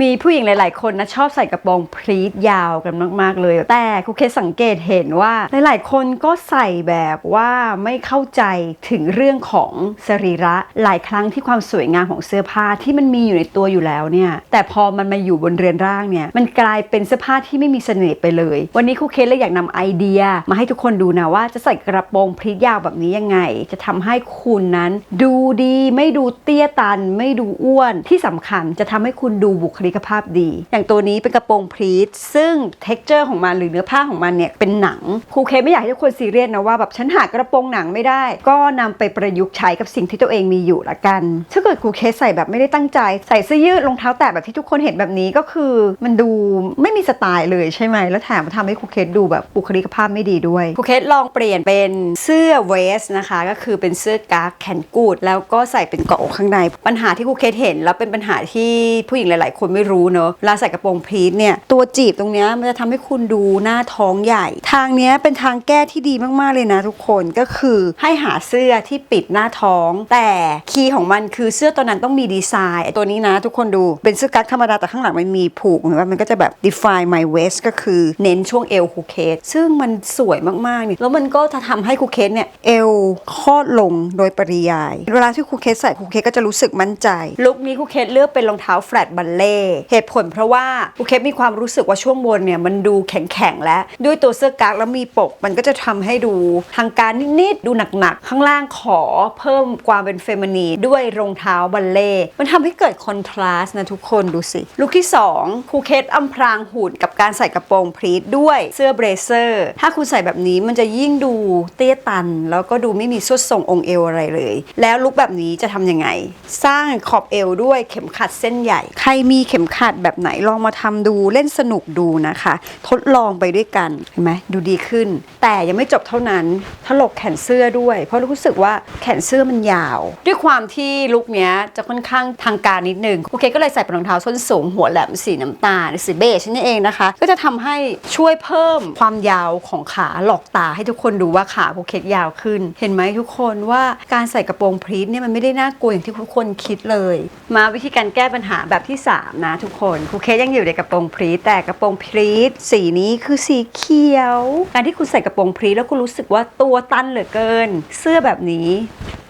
มีผู้หญิงหลาย ๆ คนนะชอบใส่กระโปรงพรีทยาวกันมาก ๆ เลย แต่ครูเคสสังเกตเห็นว่าหลาย ๆ คนก็ใส่แบบว่าไม่เข้าใจถึงเรื่องของสรีระหลายครั้งที่ความสวยงามของเสื้อผ้าที่มันมีอยู่ในตัวอยู่แล้วเนี่ยแต่พอมันมาอยู่บนเรือนร่างเนี่ยมันกลายเป็นเสื้อผ้าที่ไม่มีเสน่ห์ไปเลย วันนี้ครูเคสเลยอยากนำไอเดีย มาให้ทุกคนดูนะว่าจะใส่กระโปรงพรีทยาวแบบนี้ยังไง จะทำให้คุณนั้น ดูดีไม่ดูเตี้ยตัน ไม่ดูอ้วนที่สำคัญจะทำให้คุณดูบุคลิกภาพดี อย่างตัวนี้เป็นกระโปรงพรีทซึ่ง t e x t อร์ของมันหรือเนื้อผ้าของมันเนี่ยเป็นหนังครูเคไม่อยากให้ทุกคนซีเรียสนะว่าแบบฉันหากระโปรงหนังไม่ได้ ก็นำไปประยุกต์ใช้กับสิ่งที่ตัวเองมีอยู่ละกัน ถ้าเกิดครูเคใส่แบบไม่ได้ตั้งใจ ใส่เสื้อยืดรองเท้าแตะแบบที่ทุกคนเห็นแบบนี้ก็คือมันดูไม่มีสไตล์เลยใช่ไหมแล้วแถมทำให้ครูเคดูแบบบุคลิกภาพไม่ดีด้วยครูเคลองเปลี่ยนเป็นเสื้อเวสนะคะ ก็คือเป็นเสื้อกาแขนกูด แล้วก็ใส่เป็นเกาะอกข้างในปัญหาที่ครูเคเห็น แล้วเป็นปัญหาที่ผู้หญิงหลาย ๆ คนไม่รู้เนอะลาใส่กระโปรงพีทเนี่ยตัวจีบตรงเนี้ยมันจะทำให้คุณดูหน้าท้องใหญ่ ทางเนี้ยเป็นทางแก้ที่ดีมากๆเลยนะทุกคนก็คือให้หาเสื้อที่ปิดหน้าท้อง แต่คีย์ของมันคือเสื้อตัวนั้นต้องมีดีไซน์ตัวนี้นะทุกคนดูเป็นเสื้อกั๊กธรรมดาแต่ข้างหลังมันมีผูกเห็นว่ามันก็จะแบบ define my waist ก็คือเน้นช่วงเอวคูเคสซึ่งมันสวยมากๆนี่แล้วมันก็จะทำให้คูเคสเนี่ยเอวคลอดลงโดยปริยาย เวลาที่คูเคสใส่คูเคสก็จะรู้สึกมั่นใจลุคนี้คูเคสเลือกเป็นรองเท้าแฟลตบัลเล่เหตุผลเพราะว่าคูเคสมีความรู้สึกว่าช่วงบนเนี่ยมันดูแข็งๆและด้วยตัวเสื้อกั๊กแล้วมีปก มันก็จะทำให้ดูทางการนิดๆดูหนักๆ ข้างล่างขอเพิ่มความเป็นเฟมินีด้วยรองเท้าบัลเล่มันทำให้เกิดคอนทราสต์นะทุกคนดูสิ ลุคที่ 2 คูเคสอำพรางหุ่นกับการใส่กระโปรงพรีด้วยเสื้อเบรเซอร์ ถ้าคุณใส่แบบนี้มันจะยิ่งดูเตี้ยตัน แล้วก็ดูไม่มีสุดทรงองค์เอวอะไรเลย แล้วลุคแบบนี้จะทำยังไง สร้างขอบเอวด้วยเข็มขัดเส้นใหญ่ ใครมีข็มขัดแบบไหนลองมาทำดูเล่นสนุกดูนะคะ ทดลองไปด้วยกันเห็นไหมดูดีขึ้น แต่ยังไม่จบเท่านั้นถลกแขนเสื้อด้วย เพราะรู้สึกว่าแขนเสื้อมันยาว ด้วยความที่ลุคเนี้ยจะค่อนข้างทางการนิดนึงโอเค ก็เลยใส่เป็นรองเท้าส้นสูงหัวแหลมสีน้ำตาลสีเบจนี่เองนะคะ ก็จะทำให้ช่วยเพิ่มความยาวของขาหลอกตาให้ทุกคนดูว่าขาภูเคสยาวขึ้น เห็นไหมทุกคนว่าการใส่กระโปรงพรีทเนี่ยมันไม่ได้น่ากลัวอย่างที่ทุกคนคิดเลย มาวิธีการแก้ปัญหาแบบที่ 3 นะทุกคนครูเคสยังอยู่ในกระโปรงพรีทแต่กระโปรงพรีทสีนี้คือสีเขียว การที่คุณใส่กระโปรงพรีทแล้วคุณรู้สึกว่าตัวตันเหลือเกิน เสื้อแบบนี้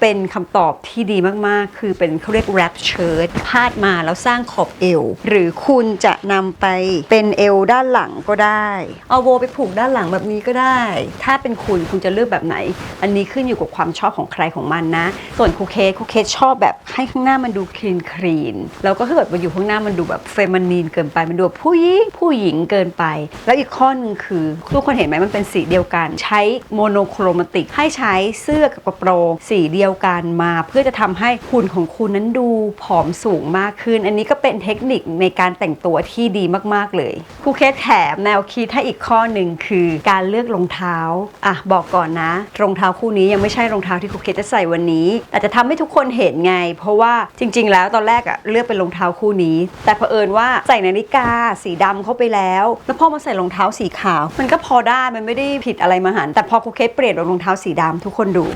เป็นคำตอบที่ดีมากๆ คือเป็นเขาเรียกแรปเชิ้ตพาดมาแล้วสร้างขอบเอว หรือคุณจะนำไปเป็นเอวด้านหลังก็ได้ เอาโบไปผูกด้านหลังแบบนี้ก็ได้ ถ้าเป็นคุณคุณจะเลือกแบบไหน อันนี้ขึ้นอยู่กับความชอบของใครของมันนะ ส่วนคูเคสคูเคสชอบแบบให้ข้างหน้ามันดูคลีนคลีนแล้วก็ถ้าเกิดมันอยู่ข้างหน้ามันดูแบบเฟมินีนเกินไปมันดูผู้หญิงผู้หญิงเกินไป แล้วอีกข้อนึงคือทุกคนเห็นไหมมันเป็นสีเดียวกัน ใช้โมโนโครมาติกให้ใช้เสื้อกับกระโปรงสีเดียวกันมาเพื่อจะทำให้หุ่นของคุณนั้นดูผอมสูงมากขึ้น อันนี้ก็เป็นเทคนิคในการแต่งตัวที่ดีมากๆเลยครูเคสแถมแนวคิดให้อีกข้อหนึ่งคือการเลือกรองเท้าอะบอกก่อนนะรองเท้าคู่นี้ยังไม่ใช่รองเท้าที่ครูเคสจะใส่วันนี้แต่จะทำให้ทุกคนเห็นไง เพราะว่าจริง ๆ แล้วตอนแรกอะเลือกเป็นรองเท้าคู่นี้ แต่เผอิญว่าใส่นาฬิกาสีดำเข้าไปแล้ว แล้วพอมาใส่รองเท้าสีขาว มันก็พอได้มันไม่ได้ผิดอะไรมหันแต่พอครูเคสเปลี่ยนรองเท้าสีดำทุกคนดู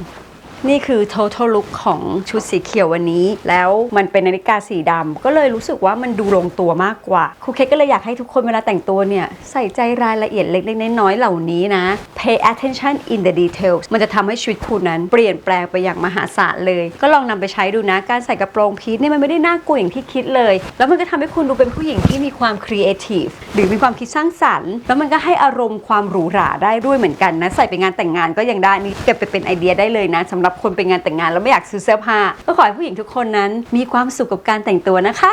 นี่คือ total look ของชุดสีเขียววันนี้ แล้วมันเป็นนาฬิกาสีดำก็เลยรู้สึกว่ามันดูลงตัวมากกว่าครูเคก็เลยอยากให้ทุกคนเวลาแต่งตัวเนี่ย ใส่ใจรายละเอียดเล็กๆน้อยๆเหล่านี้นะ pay attention in the details มันจะทำให้ชีวิตคุณนั้นเปลี่ยนแปลงไปอย่างมหาศาลเลย ก็ลองนำไปใช้ดูนะ การใส่กระโปรงพีทเนี่ยมันไม่ได้น่ากลัวอย่างที่คิดเลย แล้วมันก็ทำให้คุณดูเป็นผู้หญิงที่มีความ creative หรือมีความคิดสร้างสรรค์ แล้วมันก็ให้อารมณ์ความหรูหราได้ด้วยเหมือนกันนะใส่ไปงานแต่งงานก็ยังได้นี่เก็บไปเป็นไอเดียได้เลยนะสำหรับคนไปงานแต่งงานแล้วไม่อยากซื้อเสื้อผ้าก็ขอให้ผู้หญิงทุกคนนั้น มีความสุขกับการแต่งตัวนะคะ